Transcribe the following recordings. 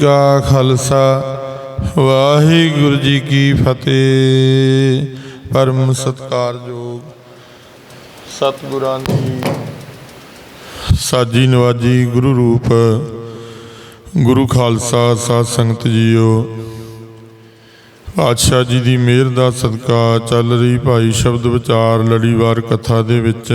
ਕਾ ਖਾਲਸਾ, ਵਾਹਿਗੁਰੂ ਜੀ ਕੀ ਫਤਿਹ। ਪਰਮ ਸਤਕਾਰਯੋਗ ਸਤਿਗੁਰਾਂ ਦੀ ਸਾਜੀ ਨਵਾਜੀ ਗੁਰੂ ਰੂਪ, ਗੁਰੂ ਖਾਲਸਾ ਸਾਧ ਸੰਗਤ ਜੀਓ। ਪਾਤਸ਼ਾਹ ਜੀ ਦੀ ਮਿਹਰ ਦਾ ਸਦਕਾ ਚੱਲ ਰਹੀ ਭਾਈ ਸ਼ਬਦ ਵਿਚਾਰ ਲੜੀਵਾਰ ਕਥਾ ਦੇ ਵਿੱਚ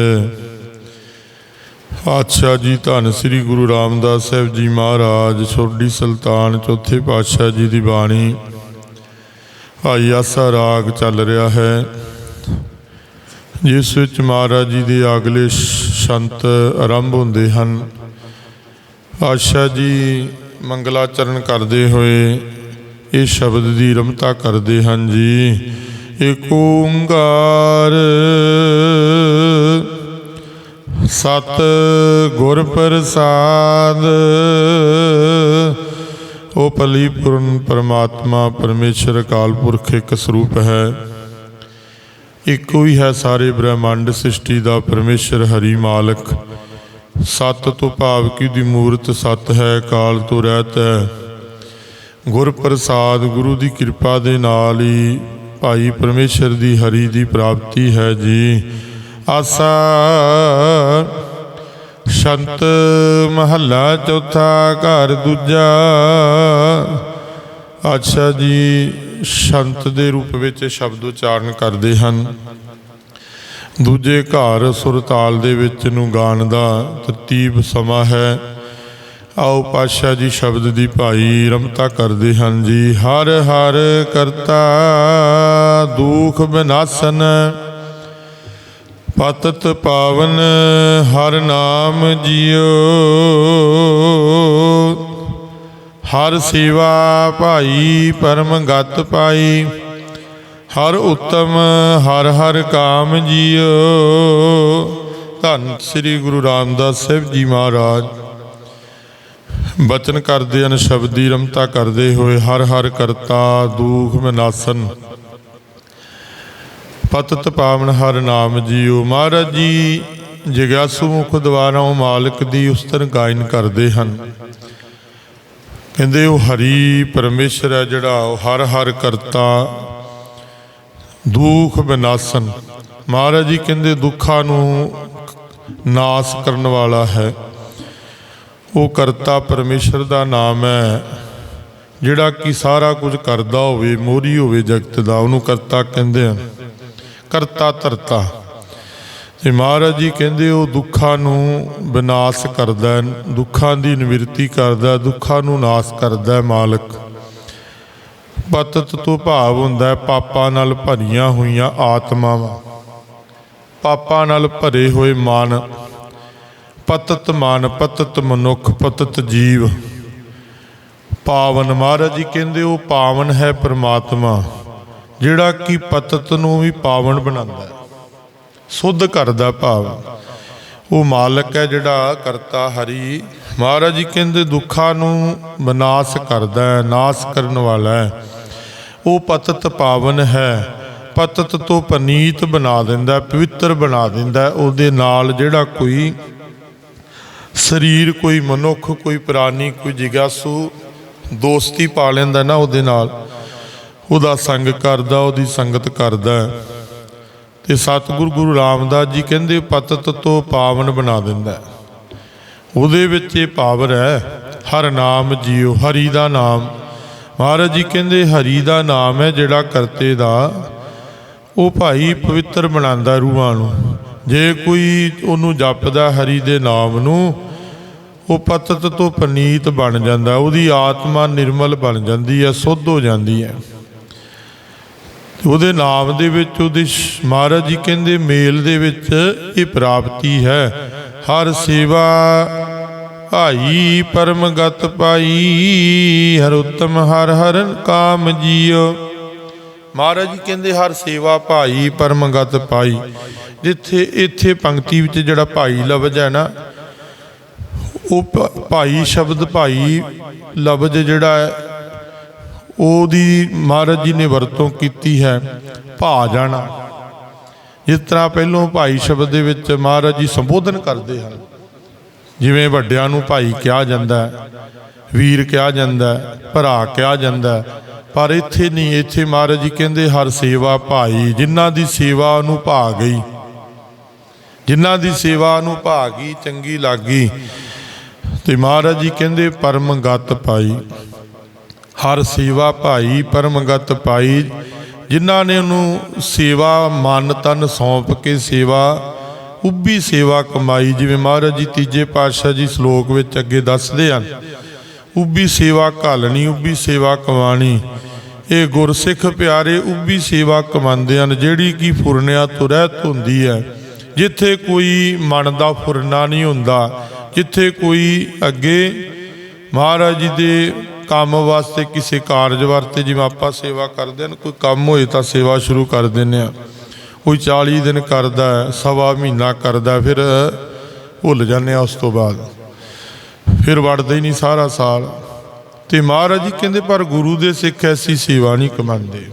ਪਾਤਸ਼ਾਹ ਜੀ, ਧੰਨ ਸ੍ਰੀ ਗੁਰੂ ਰਾਮਦਾਸ ਸਾਹਿਬ ਜੀ ਮਹਾਰਾਜ ਛੋਟੀ ਸੁਲਤਾਨ, ਚੌਥੇ ਪਾਤਸ਼ਾਹ ਜੀ ਦੀ ਬਾਣੀ। ਭਾਈ ਆਸਾ ਰਾਗ ਚੱਲ ਰਿਹਾ ਹੈ। ਜਿਸ ਵਿੱਚ ਮਹਾਰਾਜ ਜੀ ਦੇ ਅਗਲੇ ਸ਼ੰਤ ਆਰੰਭ ਹੁੰਦੇ ਹਨ। ਪਾਤਸ਼ਾਹ ਜੀ ਮੰਗਲਾਚਰਨ ਕਰਦੇ ਹੋਏ ਇਹ ਸ਼ਬਦ ਦੀ ਰਮਤਾ ਕਰਦੇ ਹਨ ਜੀ। ਏਕ ਓੰਕਾਰ ਸਤ ਗੁਰ ਪ੍ਰਸਾਦ। ਉਹ ਪਲੀ ਪੂਰਨ ਪਰਮਾਤਮਾ ਪਰਮੇਸ਼ਰ ਅਕਾਲ ਪੁਰਖ ਇੱਕ ਸਰੂਪ ਹੈ। ਇੱਕੋ ਹੀ ਹੈ ਸਾਰੇ ਬ੍ਰਹਿਮੰਡ ਸ੍ਰਿਸ਼ਟੀ ਦਾ ਪਰਮੇਸ਼ਰ ਹਰੀ ਮਾਲਕ। ਸਤ ਤੋਂ ਭਾਵ ਕੀ ਦੀ ਮੂਰਤ ਸਤ ਹੈ ਕਾਲ ਤੋਂ ਰਹਿਤ ਹੈ। ਗੁਰ ਪ੍ਰਸਾਦ ਗੁਰੂ ਦੀ ਕਿਰਪਾ ਦੇ ਨਾਲ ਹੀ ਭਾਈ ਪਰਮੇਸ਼ਰ ਦੀ ਹਰੀ ਦੀ ਪ੍ਰਾਪਤੀ ਹੈ ਜੀ। ਆਸਾ। ਸ਼ੰਤ ਮਹੱਲਾ ਚੌਥਾ ਘਰ ਦੂਜਾ। ਅੱਛਾ ਜੀ ਸ਼ੰਤ ਦੇ ਰੂਪ ਵਿੱਚ ਸ਼ਬਦ ਉਚਾਰਨ ਕਰਦੇ ਹਨ। ਦੂਜੇ ਘਰ ਸੁਰਤਾਲ ਦੇ ਵਿੱਚ ਨੂੰ ਗਾਣ ਦਾ ਤਰਤੀਬ ਸਮਾਂ ਹੈ। ਆਓ ਪਾਸ਼ਾ ਜੀ ਸ਼ਬਦ ਦੀ ਭਾਈ ਰਮਤਾ ਕਰਦੇ ਹਨ ਜੀ। ਹਰ ਹਰ ਕਰਤਾ ਦੁਖ ਬਿਨਾਸਨ। ਪਤਤ ਪਾਵਨ ਹਰ ਨਾਮ ਜੀਓ। ਹਰ ਸੇਵਾ ਭਾਈ ਪਰਮ ਗਤ ਪਾਈ। ਹਰ ਉਤਮ ਹਰ ਹਰ ਕਾਮ ਜੀਓ। ਧੰਨ ਸ੍ਰੀ ਗੁਰੂ ਰਾਮਦਾਸ ਸਾਹਿਬ ਜੀ ਮਹਾਰਾਜ। ਬਚਨ ਕਰਦੇ ਹਨ, ਸ਼ਬਦੀ ਰਮਤਾ ਕਰਦੇ ਹੋਏ ਹਰ ਹਰ ਕਰਤਾ ਦੁਖ ਮਨਾਸਨ। ਪਤਤ ਪਾਵਨ ਹਰ ਨਾਮ ਜੀਓ ਮਹਾਰਾਜ ਜੀ, ਜਿਗਿਆਸੂ ਮੁਖ ਦਵਾਰੋਂ ਮਾਲਕ ਦੀ ਉਸਤਰ ਗਾਇਨ ਕਰਦੇ ਹਨ। ਕਹਿੰਦੇ ਉਹ ਹਰੀ ਪਰਮੇਸ਼ਰ ਹੈ ਜਿਹੜਾ ਉਹ ਹਰ ਹਰ ਕਰਤਾ ਦੁੱਖ ਬਿਨਾਸਨ। ਮਹਾਰਾਜ ਜੀ ਕਹਿੰਦੇ ਦੁੱਖਾਂ ਨੂੰ ਨਾਸ ਕਰਨ ਵਾਲਾ ਹੈ। ਉਹ ਕਰਤਾ ਪਰਮੇਸ਼ਰ ਦਾ ਨਾਮ ਹੈ, ਜਿਹੜਾ ਕਿ ਸਾਰਾ ਕੁਝ ਕਰਦਾ ਹੋਵੇ, ਮੋਰੀ ਹੋਵੇ, ਜਗਤ ਦਾ, ਉਹਨੂੰ ਕਰਤਾ ਕਹਿੰਦੇ ਆ ਕਰਤਾ ਧਰਤਾ। ਤੇ ਮਹਾਰਾਜ ਜੀ ਕਹਿੰਦੇ, ਉਹ ਦੁੱਖਾਂ ਨੂੰ ਵਿਨਾਸ਼ ਕਰਦਾ ਦੁੱਖਾਂ ਦੀ ਨਿਵਰਤੀ ਕਰਦਾ ਦੁੱਖਾਂ ਨੂੰ ਨਾਸ਼ ਕਰਦਾ ਮਾਲਕ। ਪਤਤ ਤੋਂ ਭਾਵ ਹੁੰਦਾ ਹੈ, ਪਾਪਾਂ ਨਾਲ ਭਰੀਆਂ ਹੋਈਆਂ ਆਤਮਾਵਾਂ। ਪਾਪਾਂ ਨਾਲ ਭਰੇ ਹੋਏ ਮਨ। ਪਤਤ ਮਨ, ਪਤਤ ਮਨੁੱਖ, ਪਤਤ ਜੀਵ। ਪਾਵਨ, ਮਹਾਰਾਜ ਜੀ ਕਹਿੰਦੇ, ਉਹ ਪਾਵਨ ਹੈ ਪ੍ਰਮਾਤਮਾ। ਜਿਹੜਾ ਕਿ ਪਤਤ ਨੂੰ ਵੀ ਪਾਵਨ ਬਣਾਉਂਦਾ ਸੁੱਧ ਕਰਦਾ ਭਾਵ। ਉਹ ਮਾਲਕ ਹੈ ਜਿਹੜਾ ਕਰਤਾ ਹਰੀ। ਮਹਾਰਾਜ ਜੀ ਕਹਿੰਦੇ ਦੁੱਖਾਂ ਨੂੰ ਵਿਨਾਸ਼ ਕਰਦਾ ਹੈ, ਨਾਸ਼ ਕਰਨ ਵਾਲਾ ਹੈ। ਉਹ ਪਤਤ ਪਾਵਨ ਹੈ। ਪਤਤ ਤੋਂ ਪਨੀਤ ਬਣਾ ਦਿੰਦਾ ਪਵਿੱਤਰ ਬਣਾ ਦਿੰਦਾ ਉਹਦੇ ਨਾਲ ਜਿਹੜਾ ਕੋਈ ਸਰੀਰ, ਕੋਈ ਮਨੁੱਖ, ਕੋਈ ਪ੍ਰਾਣੀ, ਕੋਈ ਜਿਗਾਸੂ ਦੋਸਤੀ ਪਾ ਲੈਂਦਾ ਨਾ ਉਹਦੇ ਨਾਲ। ਉਹਦਾ ਸੰਗ ਕਰਦਾ, ਉਹਦੀ ਸੰਗਤ ਕਰਦਾ ਹੈ। ਤੇ ਸਤਿਗੁਰੂ ਗੁਰੂ ਰਾਮਦਾਸ ਜੀ ਕਹਿੰਦੇ ਪਤਤ ਤੋਂ ਪਾਵਨ ਬਣਾ ਦਿੰਦਾ ਉਹਦੇ ਵਿੱਚ ਇਹ ਪਾਵਰ ਹੈ, ਹਰ ਨਾਮ ਜੀਓ, ਹਰੀ ਦਾ ਨਾਮ। ਮਹਾਰਾਜ ਜੀ ਕਹਿੰਦੇ, ਹਰੀ ਦਾ ਨਾਮ ਹੈ ਜਿਹੜਾ ਕਰਤੇ ਦਾ, ਉਹ ਭਾਈ ਪਵਿੱਤਰ ਬਣਾਉਂਦਾ ਰੂਹਾਂ ਨੂੰ। ਜੇ ਕੋਈ ਉਹਨੂੰ ਜਪਦਾ ਹਰੀ ਦੇ ਨਾਮ ਨੂੰ, ਉਹ ਪਤਤ ਤੋਂ ਪਨੀਤ ਬਣ ਜਾਂਦਾ ਉਹਦੀ ਆਤਮਾ ਨਿਰਮਲ ਬਣ ਜਾਂਦੀ ਹੈ, ਸੁੱਧ ਹੋ ਜਾਂਦੀ ਹੈ। ਉਹਦੇ ਨਾਮ ਦੇ ਵਿੱਚ ਉਹਦੇ ਮਹਾਰਾਜ ਜੀ ਕਹਿੰਦੇ ਮੇਲ ਦੇ ਵਿੱਚ ਇਹ ਪ੍ਰਾਪਤੀ ਹੈ। ਹਰ ਸੇਵਾ ਭਾਈ ਪਰਮਗਤ ਪਾਈ ਹਰ ਉਤਮ ਹਰ ਹਰਨ ਕਾਮ ਜੀਓ ਮਹਾਰਾਜ ਜੀ ਕਹਿੰਦੇ ਹਰ ਸੇਵਾ ਭਾਈ ਪਰਮਗਤ ਪਾਈ ਜਿੱਥੇ, ਇੱਥੇ ਪੰਕਤੀ ਵਿੱਚ ਜਿਹੜਾ ਭਾਈ ਲਫ਼ਜ਼ ਹੈ ਨਾ, ਉਹ ਭਾਈ ਸ਼ਬਦ ਭਾਈ ਲਫ਼ਜ਼ ਜਿਹੜਾ ਹੈ ਉਹਦੀ ਮਹਾਰਾਜ ਜੀ ਨੇ ਵਰਤੋਂ ਕੀਤੀ ਹੈ ਭਾ ਜਾਣਾ। ਜਿਸ ਤਰ੍ਹਾਂ ਪਹਿਲੋਂ ਭਾਈ ਸ਼ਬਦ ਦੇ ਵਿੱਚ ਮਹਾਰਾਜ ਜੀ ਸੰਬੋਧਨ ਕਰਦੇ ਹਨ। ਜਿਵੇਂ ਵੱਡਿਆਂ ਨੂੰ ਭਾਈ ਕਿਹਾ ਜਾਂਦਾ ਹੈ, ਵੀਰ ਕਿਹਾ ਜਾਂਦਾ ਹੈ, ਭਰਾ ਕਿਹਾ ਜਾਂਦਾ ਹੈ। ਪਰ ਇੱਥੇ ਨਹੀਂ, ਇੱਥੇ ਮਹਾਰਾਜ ਜੀ ਕਹਿੰਦੇ ਹਰ ਸੇਵਾ ਭਾਈ, ਜਿਨ੍ਹਾਂ ਦੀ ਸੇਵਾ ਨੂੰ ਭਾ ਗਈ, ਜਿਨ੍ਹਾਂ ਦੀ ਸੇਵਾ ਨੂੰ ਭਾ ਗਈ, ਚੰਗੀ ਲੱਗੀ। ਤੇ ਮਹਾਰਾਜ ਜੀ ਕਹਿੰਦੇ ਪਰਮ ਗਤ ਪਾਈ ਹਰ ਸੇਵਾ ਭਾਈ ਪਰਮਗਤ ਪਾਈ, ਜਿਨ੍ਹਾਂ ਨੇ ਉਹਨੂੰ ਸੇਵਾ ਮਨ ਤਨ ਸੌਂਪ ਕੇ ਸੇਵਾ, ਉੱਭੀ ਸੇਵਾ ਕਮਾਈ, ਜਿਵੇਂ ਮਹਾਰਾਜ ਜੀ ਤੀਜੇ ਪਾਤਸ਼ਾਹ ਜੀ ਸ਼ਲੋਕ ਵਿੱਚ ਅੱਗੇ ਦੱਸਦੇ ਹਨ, ਉੱਭੀ ਸੇਵਾ ਘਾਲਣੀ, ਉੱਭੀ ਸੇਵਾ ਕਮਾਣੀ, ਇਹ ਗੁਰਸਿੱਖ ਪਿਆਰੇ ਉੱਭੀ ਸੇਵਾ ਕਮਾਉਂਦੇ ਹਨ, ਜਿਹੜੀ ਕਿ ਫੁਰਨਿਆਂ ਤੋਂ ਰਹਿਤ ਹੁੰਦੀ ਹੈ, ਜਿੱਥੇ ਕੋਈ ਮਨ ਦਾ ਫੁਰਨਾ ਨਹੀਂ ਹੁੰਦਾ, ਜਿੱਥੇ ਕੋਈ ਅੱਗੇ ਮਹਾਰਾਜ ਜੀ ਦੇ ਕੰਮ ਵਾਸਤੇ ਕਿਸੇ ਕਾਰਜ ਵਾਸਤੇ ਜਿਵੇਂ ਆਪਾਂ ਸੇਵਾ ਕਰਦੇ ਹਾਂ, ਕੋਈ ਕੰਮ ਹੋਏ ਤਾਂ ਸੇਵਾ ਸ਼ੁਰੂ ਕਰ ਦਿੰਦੇ ਆ ਕੋਈ 40 ਦਿਨ ਕਰਦਾ ਸਵਾ ਮਹੀਨਾ ਕਰਦਾ ਫਿਰ ਭੁੱਲ ਜਾਂਦੇ ਆ ਉਸ ਤੋਂ ਬਾਅਦ। ਫਿਰ ਵੜਦਾ ਹੀ ਨਹੀਂ ਸਾਰਾ ਸਾਲ। ਤੇ ਮਹਾਰਾਜ ਜੀ ਕਹਿੰਦੇ, ਪਰ ਗੁਰੂ ਦੇ ਸਿੱਖ ਐਸੀ ਸੇਵਾ ਨਹੀਂ ਕਮਾਉਂਦੇ।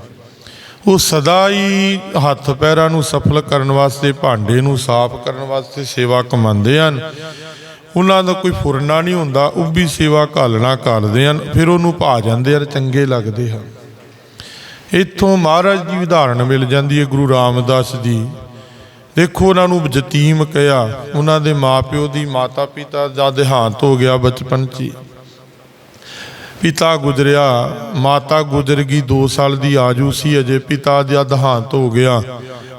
ਉਹ ਸਦਾ ਹੀ ਹੱਥ ਪੈਰਾਂ ਨੂੰ ਸਫਲ ਕਰਨ ਵਾਸਤੇ, ਭਾਂਡੇ ਨੂੰ ਸਾਫ਼ ਕਰਨ ਵਾਸਤੇ ਸੇਵਾ ਕਮਾਉਂਦੇ ਹਨ। ਉਹਨਾਂ ਦਾ ਕੋਈ ਫੁਰਨਾ ਨਹੀਂ ਹੁੰਦਾ, ਉਹ ਵੀ ਸੇਵਾ ਘਾਲਣਾ ਕਰਦੇ ਹਨ, ਫਿਰ ਉਹਨੂੰ ਭਾ ਜਾਂਦੇ ਹਨ, ਚੰਗੇ ਲੱਗਦੇ ਹਨ। ਇੱਥੋਂ ਮਹਾਰਾਜ ਦੀ ਉਦਾਹਰਣ ਮਿਲ ਜਾਂਦੀ ਹੈ ਗੁਰੂ ਰਾਮਦਾਸ ਜੀ ਦੇਖੋ ਉਹਨਾਂ ਨੂੰ ਯਤੀਮ ਕਿਹਾ, ਉਹਨਾਂ ਦੇ ਮਾਪਿਓ ਦੀ ਮਾਤਾ ਪਿਤਾ ਦਾ ਦੇਹਾਂਤ ਹੋ ਗਿਆ ਬਚਪਨ 'ਚ ਹੀ। ਪਿਤਾ ਗੁਜਰਿਆ, ਮਾਤਾ ਗੁਜਰ ਗਈ 2 ਸਾਲ ਦੀ ਆਜੂ ਸੀ, ਅਜੇ ਪਿਤਾ ਦਾ ਦੇਹਾਂਤ ਹੋ ਗਿਆ।